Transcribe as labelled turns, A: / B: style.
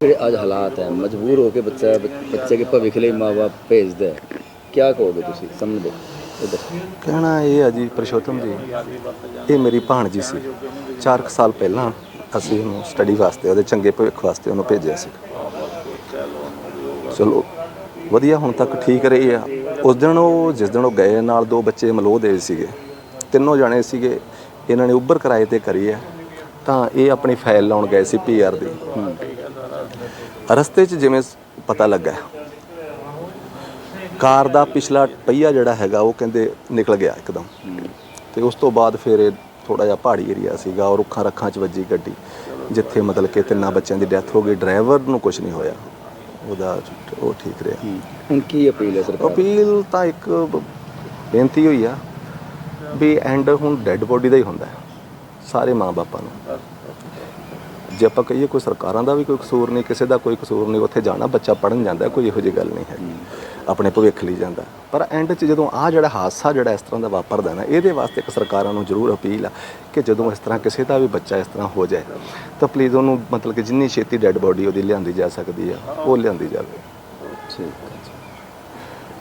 A: ਜਿਹੜੇ ਅੱਜ ਹਾਲਾਤ ਹੈ ਮਜਬੂਰ ਹੋ ਕੇ ਬੱਚਾ ਬੱਚੇ ਕੇ ਭਵਿੱਖ ਲਈ ਮਾਪੇ ਭੇਜਦਾ ਹੈ ਕੀ ਕਹੋਗੇ ਤੁਸੀਂ ਸਮਝਦੇ
B: ਕਹਿਣਾ ਇਹ ਆ ਜੀ ਪ੍ਰਸ਼ੋਤਮ ਜੀ ਇਹ ਮੇਰੀ ਭਾਣਜੀ ਸੀ 4 ਸਾਲ ਪਹਿਲਾਂ ਅਸੀਂ ਉਹਨੂੰ ਸਟੱਡੀ ਵਾਸਤੇ ਉਹਦੇ ਚੰਗੇ ਭਵਿੱਖ ਵਾਸਤੇ ਉਹਨੂੰ ਭੇਜਿਆ ਸੀ ਚਲੋ ਵਧੀਆ ਹੁਣ ਤੱਕ ਠੀਕ ਰਹੀ ਆ ਉਸ ਦਿਨ ਉਹ ਜਿਸ ਦਿਨ ਉਹ ਗਏ ਨਾਲ ਦੋ ਬੱਚੇ ਮਲੋਹ ਦੇ ਸੀਗੇ ਤਿੰਨੋਂ ਜਣੇ ਸੀਗੇ ਇਹਨਾਂ ਨੇ ਉੱਭਰ ਕਿਰਾਏ ਤੇ ਕਰੀ ਆ ਤਾਂ ਇਹ ਆਪਣੀ ਫਾਈਲ ਲਾਉਣ ਗਏ ਸੀ ਪੀਆਰ ਦੀ ਰਸਤੇ 'ਚ ਜਿਵੇਂ ਪਤਾ ਲੱਗਾ ਕਾਰ ਦਾ ਪਿਛਲਾ ਪਹੀਆ ਜਿਹੜਾ ਹੈਗਾ ਉਹ ਕਹਿੰਦੇ ਨਿਕਲ ਗਿਆ ਇੱਕਦਮ। ਤੇ ਉਸ ਤੋਂ ਬਾਅਦ ਫਿਰ ਇਹ ਥੋੜਾ ਜਿਹਾ ਪਹਾੜੀ ਏਰੀਆ ਸੀਗਾ ਔਰ ਰੁੱਖਾਂ ਰੱਖਾਂ 'ਚ ਵੱਜੀ ਗੱਡੀ ਜਿੱਥੇ ਮਤਲਬ ਕਿ ਤਿੰਨਾਂ ਬੱਚਿਆਂ ਦੀ ਡੈਥ ਹੋ ਗਈ ਡਰਾਈਵਰ ਨੂੰ ਕੁਝ ਨਹੀਂ ਹੋਇਆ। ਉਹਦਾ ਉਹ ਠੀਕ ਰਿਹਾ।
A: ਹੁਣ ਕੀ ਅਪੀਲ ਹੈ ਸਰਕਾਰ?
B: ਅਪੀਲ ਤਾਂ ਇੱਕ ਬੇਨਤੀ ਹੋਈ ਆ ਵੀ ਐਂਡ ਹੁਣ ਡੈੱਡ ਬੋਡੀ ਦਾ ਹੀ ਹੁੰਦਾ ਸਾਰੇ ਮਾਂ-ਬਾਪਾਂ ਨੂੰ। ਜੇ ਆਪਾਂ ਕਹੀਏ ਕੋਈ ਸਰਕਾਰਾਂ ਦਾ ਵੀ ਕੋਈ ਕਸੂਰ ਨਹੀਂ, ਕਿਸੇ ਦਾ ਕੋਈ ਕਸੂਰ ਨਹੀਂ, ਉੱਥੇ ਜਾਣਾ, ਬੱਚਾ ਪੜਨ ਜਾਂਦਾ, ਕੋਈ ਇਹੋ ਜਿਹੀ ਗੱਲ ਨਹੀਂ ਹੈਗੀ ਆਪਣੇ ਭਵਿੱਖ ਲਈ ਜਾਂਦਾ। ਪਰ ਐਂਡ 'ਚ ਜਦੋਂ ਆ ਜਿਹੜਾ ਹਾਦਸਾ ਜਿਹੜਾ ਇਸ ਤਰ੍ਹਾਂ ਦਾ ਵਾਪਰਦਾ ਨਾ, ਇਹਦੇ ਵਾਸਤੇ ਇੱਕ ਸਰਕਾਰਾਂ ਨੂੰ ਜ਼ਰੂਰ ਅਪੀਲ ਆ ਕਿ ਜਦੋਂ ਇਸ ਤਰ੍ਹਾਂ ਕਿਸੇ ਦਾ ਵੀ ਬੱਚਾ ਇਸ ਤਰ੍ਹਾਂ ਹੋ ਜਾਏ, ਤਾਂ ਪਲੀਜ਼ ਉਹਨੂੰ ਮਤਲਬ ਕਿ ਜਿੰਨੀ ਛੇਤੀ ਡੈੱਡ ਬੋਡੀ ਉਹਦੀ ਲਿਆਂਦੀ ਜਾ ਸਕਦੀ ਆ, ਉਹ ਲਿਆਂਦੀ ਜਾਵੇ।
A: ਠੀਕ ਹੈ